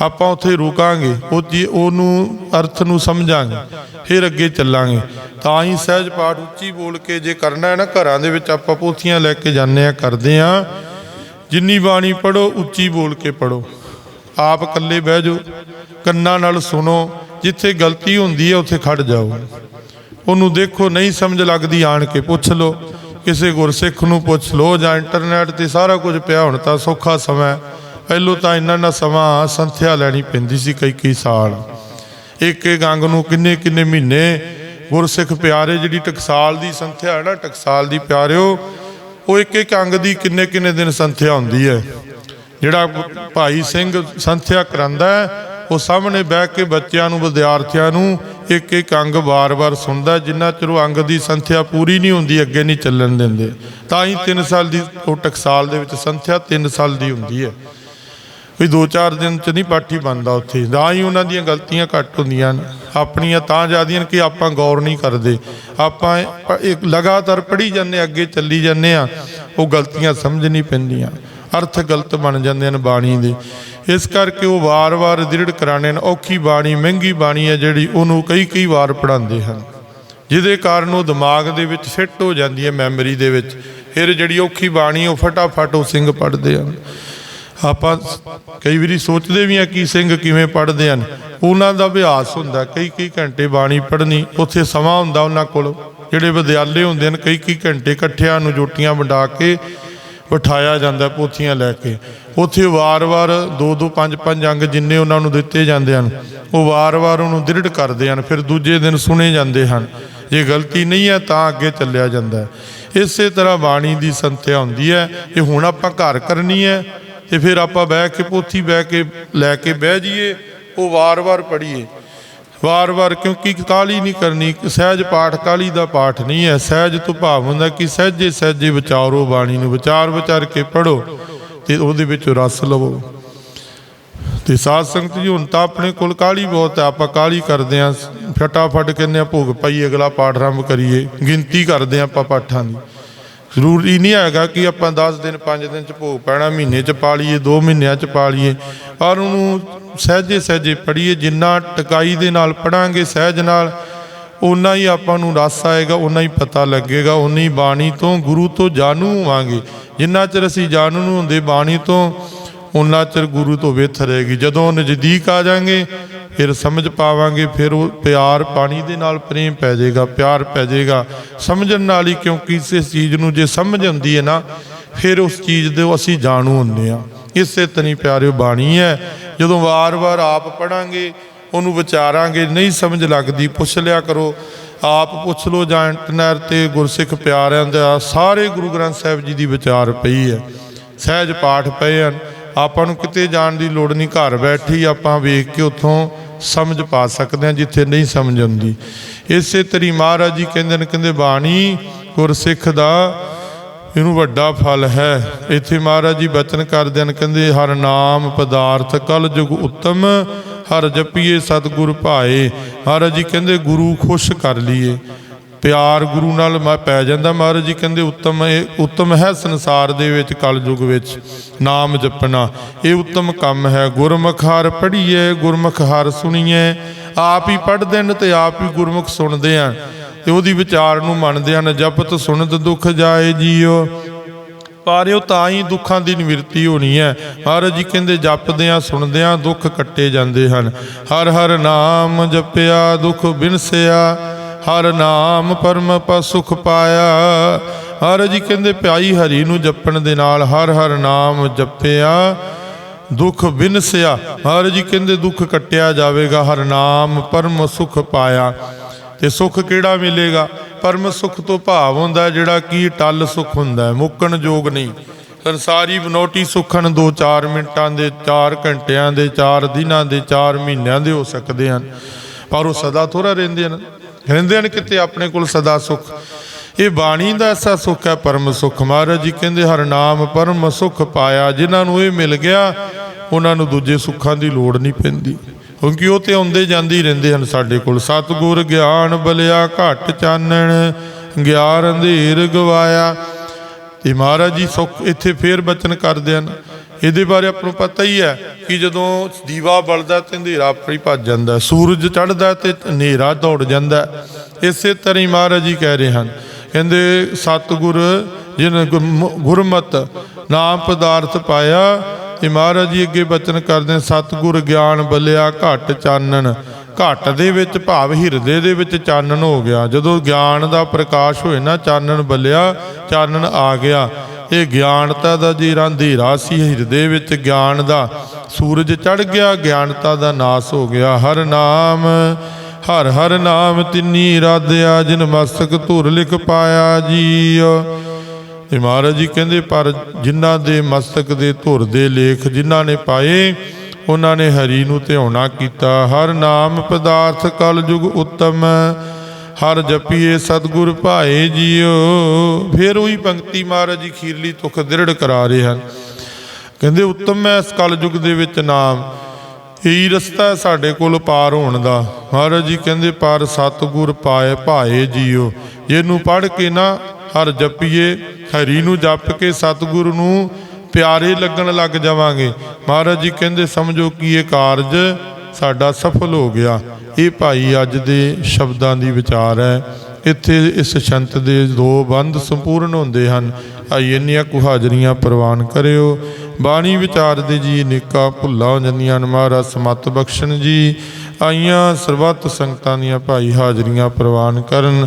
ਆਪਾਂ ਉੱਥੇ ਰੁਕਾਂਗੇ ਉਹ ਉਹਨੂੰ, ਅਰਥ ਨੂੰ ਸਮਝਾਂਗੇ, ਫਿਰ ਅੱਗੇ ਚੱਲਾਂਗੇ। ਤਾਂ ਹੀ ਸਹਿਜ ਪਾਠ ਉੱਚੀ ਬੋਲ ਕੇ ਜੇ ਕਰਨਾ ਹੈ ਨਾ, ਘਰਾਂ ਦੇ ਵਿੱਚ ਆਪਾਂ ਪੋਥੀਆਂ ਲੈ ਕੇ ਜਾਂਦੇ ਆ ਕਰਦੇ ਆ ਜਿੰਨੀ ਬਾਣੀ ਪੜੋ ਉੱਚੀ ਬੋਲ ਕੇ ਪੜੋ ਆਪ ਇਕੱਲੇ ਬਹਿ ਜਾਓ, ਕੰਨਾਂ ਨਾਲ ਸੁਣੋ, ਜਿੱਥੇ ਗਲਤੀ ਹੁੰਦੀ ਹੈ, ਉੱਥੇ ਖੜ ਜਾਓ। ਉਹਨੂੰ ਦੇਖੋ, ਨਹੀਂ ਸਮਝ ਲੱਗਦੀ, ਆਣ ਕੇ ਪੁੱਛ ਲਓ। ਕਿਸੇ ਗੁਰਸਿੱਖ ਨੂੰ ਪੁੱਛ ਲਓ ਜਾਂ ਇੰਟਰਨੈਟ ਤੇ ਸਾਰਾ ਕੁਝ ਪਿਆ ਹੁਣ ਤਾਂ ਸੌਖਾ ਸਮਾਂ ਹੈ। ਪਹਿਲੋਂ ਤਾਂ ਇੰਨਾ ਨਾ ਸਮਾਂ ਸੰਥਿਆ ਲੈਣੀ ਪੈਂਦੀ ਸੀ ਕਈ ਕਈ ਸਾਲ। ਇੱਕ ਇੱਕ ਅੰਗ ਨੂੰ ਕਿੰਨੇ ਕਿੰਨੇ ਮਹੀਨੇ ਗੁਰਸਿੱਖ ਪਿਆਰੇ ਜਿਹੜੀ ਟਕਸਾਲ ਦੀ ਸੰਥਿਆ ਹੈ ਨਾ, ਟਕਸਾਲ ਦੀ ਪਿਆਰਿਓ, ਉਹ ਇੱਕ ਇੱਕ ਅੰਗ ਦੀ ਕਿੰਨੇ ਕਿੰਨੇ ਦਿਨ ਸੰਥਿਆ ਹੁੰਦੀ ਹੈ। ਜਿਹੜਾ ਭਾਈ ਸਿੰਘ ਸੰਥਿਆ ਕਰਾਂਦਾ ਹੈ ਉਹ ਸਾਹਮਣੇ ਬਹਿ ਕੇ ਬੱਚਿਆਂ ਨੂੰ, ਵਿਦਿਆਰਥੀਆਂ ਨੂੰ ਇੱਕ ਇੱਕ ਅੰਗ ਵਾਰ-ਵਾਰ ਸੁਣਦਾ ਜਿੰਨਾ ਚਿਰ ਉਹ ਅੰਗ ਦੀ ਸੰਥਿਆ ਪੂਰੀ ਨਹੀਂ ਹੁੰਦੀ, ਅੱਗੇ ਨਹੀਂ ਚੱਲਣ ਦਿੰਦੇ। ਤਾਂ ਹੀ 3 ਸਾਲ ਦੀ, ਉਹ ਟਕਸਾਲ ਦੇ ਵਿੱਚ ਸੰਥਿਆ 3 ਸਾਲ ਦੀ ਹੁੰਦੀ ਹੈ। ਵੀ 2-4 ਦਿਨ ਚ ਨਹੀਂ ਪਾਠੀ ਬਣਦਾ ਉੱਥੇ। ਤਾਂ ਹੀ ਉਹਨਾਂ ਦੀਆਂ ਗਲਤੀਆਂ ਘੱਟ ਹੁੰਦੀਆਂ ਨੇ। ਆਪਣੀਆਂ ਤਾਂ ਜ਼ਿਆਦੀਆਂ ਨੇ ਕਿ ਆਪਾਂ ਗੌਰ ਨਹੀਂ ਕਰਦੇ। ਆਪਾਂ ਇੱਕ ਲਗਾਤਾਰ ਪੜ੍ਹੀ ਜਾਂਦੇ ਅੱਗੇ ਚੱਲੀ ਜਾਂਦੇ ਆ ਉਹ ਗਲਤੀਆਂ ਸਮਝ ਨਹੀਂ ਪੈਂਦੀਆਂ। ਅਰਥ ਗਲਤ ਬਣ ਜਾਂਦੇ ਨੇ ਬਾਣੀ ਦੇ। ਇਸ ਕਰਕੇ ਉਹ ਵਾਰ-ਵਾਰ ਦ੍ਰਿੜ ਕਰਾਣੇ ਨੇ, ਔਖੀ ਬਾਣੀ, ਮਹਿੰਗੀ ਬਾਣੀ ਹੈ ਜਿਹੜੀ ਉਹਨੂੰ ਕਈ ਕਈ ਵਾਰ ਪੜ੍ਹਾਉਂਦੇ ਹਨ। ਜਿਹਦੇ ਕਾਰਨ ਉਹ ਦਿਮਾਗ ਦੇ ਵਿੱਚ ਫਿੱਟ ਹੋ ਜਾਂਦੀ ਹੈ, ਮੈਮਰੀ ਦੇ ਵਿੱਚ। ਫਿਰ ਜਿਹੜੀ ਔਖੀ ਬਾਣੀ, ਉਹ ਫਟਾਫਟ ਉਹ ਸਿੰਘ ਪੜ੍ਹਦੇ ਹਨ। ਆਪਾਂ ਕਈ ਵਾਰੀ ਸੋਚਦੇ ਵੀ ਆ ਕਿ ਸਿੰਘ ਕਿਵੇਂ ਪੜ੍ਹਦੇ ਹਨ। ਉਹਨਾਂ ਦਾ ਅਭਿਆਸ ਹੁੰਦਾ ਕਈ ਕਈ ਘੰਟੇ ਬਾਣੀ ਪੜ੍ਹਨੀ, ਉੱਥੇ ਸਮਾਂ ਹੁੰਦਾ ਉਹਨਾਂ ਕੋਲ। ਜਿਹੜੇ ਵਿਦਿਆਲੇ ਹੁੰਦੇ ਹਨ ਕਈ ਕਈ ਘੰਟੇ ਇਕੱਠਿਆਂ ਨੂੰ ਜੋਟੀਆਂ ਵੰਡਾ ਕੇ ਬਿਠਾਇਆ ਜਾਂਦਾ ਪੋਥੀਆਂ ਲੈ ਕੇ। ਉੱਥੇ ਵਾਰ-ਵਾਰ ਦੋ ਦੋ ਪੰਜ ਪੰਜ ਅੰਗ ਜਿੰਨੇ ਉਹਨਾਂ ਨੂੰ ਦਿੱਤੇ ਜਾਂਦੇ ਹਨ, ਉਹ ਵਾਰ-ਵਾਰ ਉਹਨੂੰ ਦ੍ਰਿੜ ਕਰਦੇ ਹਨ, ਫਿਰ ਦੂਜੇ ਦਿਨ ਸੁਣੇ ਜਾਂਦੇ ਹਨ। ਜੇ ਗਲਤੀ ਨਹੀਂ ਹੈ ਤਾਂ ਅੱਗੇ ਚੱਲਿਆ ਜਾਂਦਾ ਹੈ। ਇਸੇ ਤਰ੍ਹਾਂ ਬਾਣੀ ਦੀ ਸੰਤਿਆ ਹੁੰਦੀ ਹੈ, ਇਹ ਹੁਣ ਆਪਾਂ ਘਰ ਕਰਨੀ ਹੈ ਤੇ ਫਿਰ ਆਪਾਂ ਬਹਿ ਕੇ ਪੋਥੀ ਬਹਿ ਕੇ ਲੈ ਕੇ ਬਹਿ ਜਾਈਏ, ਉਹ ਵਾਰ-ਵਾਰ ਪੜ੍ਹੀਏ। ਵਾਰ-ਵਾਰ ਕਿਉਂਕਿ ਕਾਲੀ ਨਹੀਂ ਕਰਨੀ, ਸਹਿਜ ਪਾਠ ਕਾਲੀ ਦਾ ਪਾਠ ਨਹੀਂ ਹੈ। ਸਹਿਜ ਤੋਂ ਭਾਵ ਹੁੰਦਾ ਕਿ ਸਹਿਜੇ ਸਹਿਜੇ ਵਿਚਾਰੋ ਬਾਣੀ ਨੂੰ ਵਿਚਾਰ ਵਿਚਾਰ ਕੇ ਪੜੋ ਤੇ ਉਹਦੇ ਵਿੱਚ ਰਸ ਲਵੋ। ਤੇ ਸਾਧ ਸੰਗਤ ਜੀ, ਹੁਣ ਤਾਂ ਆਪਣੇ ਕੋਲ ਕਾਲੀ ਬਹੁਤ ਹੈ, ਆਪਾਂ ਕਾਲੀ ਕਰਦੇ ਆਂ ਫਟਾਫਟ ਕਹਿੰਦੇ ਆ ਭੋਗ ਪਾਈ ਅਗਲਾ ਪਾਠ ਆਰੰਭ ਕਰੀਏ। ਗਿਣਤੀ ਕਰਦੇ ਆਂ ਆਪਾਂ ਪਾਠਾਂ ਦੀ। ਜ਼ਰੂਰੀ ਨਹੀਂ ਹੈਗਾ ਕਿ ਆਪਾਂ 10 ਦਿਨ 5 ਦਿਨ ਚ ਭੋਗ ਪੈਣਾ, ਮਹੀਨੇ ਚ ਪਾ ਲਈਏ 2 ਮਹੀਨਿਆਂ ਚ ਪਾ ਲਈਏ। ਪਰ ਉਹਨੂੰ ਸਹਿਜੇ ਸਹਿਜੇ ਪੜ੍ਹੀਏ, ਜਿੰਨਾ ਟਕਾਈ ਦੇ ਨਾਲ ਪੜਾਂਗੇ ਸਹਿਜ ਨਾਲ ਉਨਾ ਹੀ ਆਪਾਂ ਨੂੰ ਰਸ ਆਏਗਾ ਉਨਾ ਹੀ ਪਤਾ ਲੱਗੇਗਾ ਉਨੀ ਬਾਣੀ ਤੋਂ ਗੁਰੂ ਤੋਂ ਜਾਣੂ ਹੋਵਾਂਗੇ। ਜਿੰਨਾ ਚਿਰ ਅਸੀਂ ਜਾਣੂ ਨੂੰ ਹੁੰਦੇ ਬਾਣੀ ਤੋਂ, ਉਨਾ ਚਿਰ ਗੁਰੂ ਤੋਂ ਵਿਥ ਰਹੇਗੀ। ਜਦੋਂ ਨਜ਼ਦੀਕ ਆ ਜਾਾਂਗੇ ਫਿਰ ਸਮਝ ਪਾਵਾਂਗੇ, ਫਿਰ ਉਹ ਪਿਆਰ ਪਾਣੀ ਦੇ ਨਾਲ ਪ੍ਰੇਮ ਪੈ ਜਾਏਗਾ, ਪਿਆਰ ਪੈ ਜਾਏਗਾ। ਸਮਝਣ ਨਾਲ ਹੀ ਕਿਉਂਕਿ ਇਸ ਚੀਜ਼ ਨੂੰ ਜੇ ਸਮਝ ਹੁੰਦੀ ਹੈ ਨਾ, ਫਿਰ ਉਸ ਚੀਜ਼ ਦੇ ਅਸੀਂ ਜਾਣੂ ਹੁੰਦੇ ਆ ਇਸੇ ਤਨੀ ਪਿਆਰਿਓ ਬਾਣੀ ਹੈ, ਜਦੋਂ ਵਾਰ-ਵਾਰ ਆਪ ਪੜਾਂਗੇ ਉਹਨੂੰ ਵਿਚਾਰਾਂਗੇ, ਨਹੀਂ ਸਮਝ ਲੱਗਦੀ, ਪੁੱਛ ਲਿਆ ਕਰੋ। ਆਪ ਪੁੱਛ ਲਓ ਜਾਂ ਇੰਟਰਨੈਟ ਤੇ ਗੁਰਸਿੱਖ ਪਿਆਰਿਆਂ ਦਾ, ਸਾਰੇ ਗੁਰੂ ਗ੍ਰੰਥ ਸਾਹਿਬ ਜੀ ਦੀ ਵਿਚਾਰ ਪਈ ਹੈ। ਸਹਿਜ ਪਾਠ ਪਏ ਹਨ। ਆਪਾਂ ਨੂੰ ਕਿਤੇ ਜਾਣ ਦੀ ਲੋੜ ਨਹੀਂ, ਘਰ ਬੈਠੀ ਆਪਾਂ ਵੇਖ ਕੇ ਉੱਥੋਂ ਸਮਝ ਪਾ ਸਕਦੇ ਹਾਂ, ਜਿੱਥੇ ਨਹੀਂ ਸਮਝ ਆਉਂਦੀ। ਇਸੇ ਤਰੀ ਮਹਾਰਾਜ ਜੀ ਕਹਿੰਦੇ ਨੇ, ਕਹਿੰਦੇ ਬਾਣੀ ਗੁਰਸਿੱਖ ਦਾ ਇਹਨੂੰ ਵੱਡਾ ਫਲ ਹੈ। ਇੱਥੇ ਮਹਾਰਾਜ ਜੀ ਬਚਨ ਕਰਦੇ ਹਨ, ਕਹਿੰਦੇ ਹਰ ਨਾਮ ਪਦਾਰਥ ਕਲ ਜੁਗ ਉੱਤਮ ਹਰ ਜਪੀਏ ਸਤਿਗੁਰ ਭਾਏ। ਮਹਾਰਾਜ ਜੀ ਕਹਿੰਦੇ, ਗੁਰੂ ਖੁਸ਼ ਕਰ ਲਈਏ। ਪਿਆਰ ਗੁਰੂ ਨਾਲ ਮ- ਪੈ ਜਾਂਦਾ। ਮਹਾਰਾਜ ਜੀ ਕਹਿੰਦੇ, ਉੱਤਮ ਇਹ, ਉੱਤਮ ਹੈ ਸੰਸਾਰ ਦੇ ਵਿੱਚ, ਕਲਯੁਗ ਵਿੱਚ। ਨਾਮ ਜਪਣਾ, ਇਹ ਉੱਤਮ ਕੰਮ ਹੈ। ਗੁਰਮੁਖ ਹਰ ਪੜ੍ਹੀਏ, ਗੁਰਮੁਖ ਹਰ ਸੁਣੀਏ। ਆਪ ਹੀ ਪੜ੍ਹਦੇ ਨੇ ਤੇ ਆਪ ਹੀ ਗੁਰਮੁਖ ਸੁਣਦੇ ਆ। ਤੇ ਉਹਦੀ ਵਿਚਾਰ ਨੂੰ ਮੰਨਦੇ ਹਨ, ਜਪਤ ਸੁਣਤ ਦੁਖ ਜਾਏ ਜੀਓ। ਪਾਰਿਓ ਤਾਂ ਹੀ ਦੁੱਖਾਂ ਦੀ ਨਿਵਰਤੀ ਹੋਣੀ ਹੈ। ਹਰ ਜੀ ਕਹਿੰਦੇ ਜਪਦਿਆਂ, ਸੁਣਦਿਆਂ ਦੁੱਖ ਕੱਟੇ ਜਾਂਦੇ ਹਨ। ਹਰ ਹਰ ਨਾਮ ਜਪਿਆ, ਦੁੱਖ ਬਿਨਸਿਆ। ਹਰ ਨਾਮ ਪਰਮ ਪਾ ਸੁਖ ਪਾਇਆ। ਹਰ ਜੀ ਕਹਿੰਦੇ ਪਿਆਈ ਹਰੀ ਨੂੰ ਜਪਣ ਦੇ ਨਾਲ ਹਰ ਹਰ ਨਾਮ ਜਪਿਆ, ਦੁੱਖ ਬਿਨਸਿਆ। ਹਰ ਜੀ ਕਹਿੰਦੇ ਦੁੱਖ ਕੱਟਿਆ ਜਾਵੇਗਾ, ਹਰ ਨਾਮ ਪਰਮ ਸੁਖ ਪਾਇਆ। ਤੇ ਸੁਖ ਕਿਹੜਾ ਮਿਲੇਗਾ? ਪਰਮ ਸੁਖ ਤੋਂ ਭਾਵ ਹੁੰਦਾ ਜਿਹੜਾ ਕੀ ਟੱਲ ਸੁਖ ਹੁੰਦਾ ਮੁੱਕਣ ਯੋਗ ਨਹੀਂ। ਸੰਸਾਰੀ ਬਨੋਟੀ ਸੁਖਨ 2-4 ਮਿੰਟਾਂ ਦੇ 4 ਘੰਟਿਆਂ ਦੇ 4 ਦਿਨਾਂ ਦੇ 4 ਮਹੀਨਿਆਂ ਦੇ ਹੋ ਸਕਦੇ ਹਨ। ਪਰ ਉਹ ਸਦਾ ਥੋੜਾ ਰਹਿੰਦੇ ਹਨ। ਰਹਿੰਦੇ ਹਨ ਕਿਤੇ ਆਪਣੇ ਕੋਲ ਸਦਾ ਸੁਖ। ਇਹ ਬਾਣੀ ਦਾ ਐਸਾ ਸੁਖ ਹੈ, ਪਰਮ ਸੁਖ। ਮਹਾਰਾਜ ਜੀ ਕਹਿੰਦੇ, ਹਰ ਨਾਮ ਪਰਮ ਸੁਖ ਪਾਇਆ, ਜਿਨ੍ਹਾਂ ਨੂੰ ਇਹ ਮਿਲ ਗਿਆ, ਉਹਨਾਂ ਨੂੰ ਦੂਜੇ ਸੁੱਖਾਂ ਦੀ ਲੋੜ ਨਹੀਂ ਪੈਂਦੀ। ਕਿਉਂਕਿ ਉਹ ਤੇ ਆਉਂਦੇ ਜਾਂਦੇ ਹੀ ਰਹਿੰਦੇ ਹਨ ਸਾਡੇ ਕੋਲ। ਸਤਿਗੁਰ ਗਿਆਨ ਬਲਿਆ ਘਟ ਚਾਨਣ ਗਿਆਨ ਅੰਧੇਰ ਗਵਾਇਆ। ਤੇ ਮਹਾਰਾਜ ਜੀ ਸੁੱਖ ਇੱਥੇ ਫੇਰ ਬਚਨ ਕਰਦੇ ਹਨ। ਇਹਦੇ ਬਾਰੇ ਆਪਾਂ ਨੂੰ ਪਤਾ ਹੀ ਹੈ ਕਿ ਜਦੋਂ ਦੀਵਾ ਬਲਦਾ ਤੇ ਅੰਧੇਰਾ ਆਪਣੀ ਭੱਜ ਜਾਂਦਾ ਸੂਰਜ ਚੜ੍ਹਦਾ ਤੇ ਹਨੇਰਾ ਦੌੜ ਜਾਂਦਾ ਇਸੇ ਤਰ੍ਹਾਂ ਹੀ ਮਹਾਰਾਜ ਜੀ ਕਹਿ ਰਹੇ ਹਨ। ਕਹਿੰਦੇ, ਸਤਿਗੁਰ ਜਿਨ ਗੁਰਮ- ਗੁਰਮਤ ਨਾਮ ਪਦਾਰਥ ਪਾਇਆ ਤੇ ਮਹਾਰਾਜ ਜੀ ਅੱਗੇ ਬਚਨ ਕਰਦੇ ਹਨ, ਸਤਿਗੁਰ ਗਿਆਨ ਬਲਿਆ ਘਟ ਚਾਨਣ। ਘਟ ਦੇ ਵਿੱਚ ਭਾਵ ਹਿਰਦੇ ਦੇ ਵਿੱਚ ਚਾਨਣ ਹੋ ਗਿਆ। ਜਦੋਂ ਗਿਆਨ ਦਾ ਪ੍ਰਕਾਸ਼ ਹੋਏ ਨਾ ਚਾਨਣ ਬਲਿਆ ਚਾਨਣ ਆ ਗਿਆ। ਇਹ ਗਿਆਨਤਾ ਦਾ ਜਿਹੜਾ ਅੰਧੇਰਾ ਸੀ ਹਿਰਦੇ ਵਿੱਚ। ਗਿਆਨ ਦਾ ਸੂਰਜ ਚੜ ਗਿਆ ਗਿਆਨਤਾ ਦਾ ਨਾਸ ਹੋ ਗਿਆ। ਹਰ ਨਾਮ ਹਰ ਹਰ ਨਾਮ ਤਿੰਨੀ ਰਾਧਿਆ ਜਿਨ ਮਸਤਕ ਧੁਰ ਲਿਖ ਪਾਇਆ ਜੀਓ ਤੇ ਮਹਾਰਾਜ ਜੀ ਕਹਿੰਦੇ, ਪਰ ਜਿਨ੍ਹਾਂ ਦੇ ਮਸਤਕ ਦੇ ਧੁਰ ਦੇ ਲੇਖ ਜਿਨ੍ਹਾਂ ਨੇ ਪਾਏ, ਉਹਨਾਂ ਨੇ ਹਰੀ ਨੂੰ ਧਿਆਉਣਾ ਕੀਤਾ। ਹਰ ਨਾਮ ਪਦਾਰਥ ਕਲ ਯੁਗ ਉੱਤਮ, ਹਰ ਜਪੀਏ ਸਤਿਗੁਰ ਭਾਏ ਜੀਓ। ਫਿਰ ਉਹੀ ਪੰਕਤੀ ਮਹਾਰਾਜ ਜੀ ਖੀਰਲੀ ਤੁਖ ਦ੍ਰਿੜ ਕਰਾ ਰਹੇ ਹਨ। ਕਹਿੰਦੇ, ਉੱਤਮ ਹੈ ਇਸ ਕਲ ਯੁਗ ਦੇ ਵਿੱਚ ਨਾਮ। ਇਹੀ ਰਸਤਾ ਸਾਡੇ ਕੋਲ ਪਾਰ ਹੋਣ ਦਾ। ਮਹਾਰਾਜ ਜੀ ਕਹਿੰਦੇ, ਪਰ ਸਤਿਗੁਰ ਪਾਏ ਭਾਏ ਜੀਓ। ਇਹਨੂੰ ਪੜ੍ਹ ਕੇ ਨਾ ਹਰ ਜਪੀਏ ਹਰੀ ਨੂੰ ਜਪ ਕੇ ਸਤਿਗੁਰੂ ਨੂੰ ਪਿਆਰੇ ਲੱਗਣ ਲੱਗ ਜਾਵਾਂਗੇ। ਮਹਾਰਾਜ ਜੀ ਕਹਿੰਦੇ, ਸਮਝੋ ਕਿ ਇਹ ਕਾਰਜ ਸਾਡਾ ਸਫਲ ਹੋ ਗਿਆ। ਇਹ ਭਾਈ ਅੱਜ ਦੇ ਸ਼ਬਦਾਂ ਦੀ ਵਿਚਾਰ ਹੈ। ਇੱਥੇ ਇਸ ਸੰਤ ਦੇ ਦੋ ਬੰਦ ਸੰਪੂਰਨ ਹੁੰਦੇ ਹਨ। ਆਈ ਇੰਨੀਆਂ ਕੁ ਹਾਜ਼ਰੀਆਂ ਪ੍ਰਵਾਨ ਕਰਿਓ। ਬਾਣੀ ਵਿਚਾਰ ਦੇ ਜੀ ਨਿੱਕਾ ਭੁੱਲਾ ਹੋ ਜਾਂਦੀਆਂ ਹਨ। ਮਹਾਰਾਜ ਸਮਤ ਬਖਸ਼ਣ ਜੀ। ਆਈਆਂ ਸਰਬੱਤ ਸੰਗਤਾਂ ਦੀਆਂ ਭਾਈ ਹਾਜ਼ਰੀਆਂ ਪ੍ਰਵਾਨ ਕਰਨ।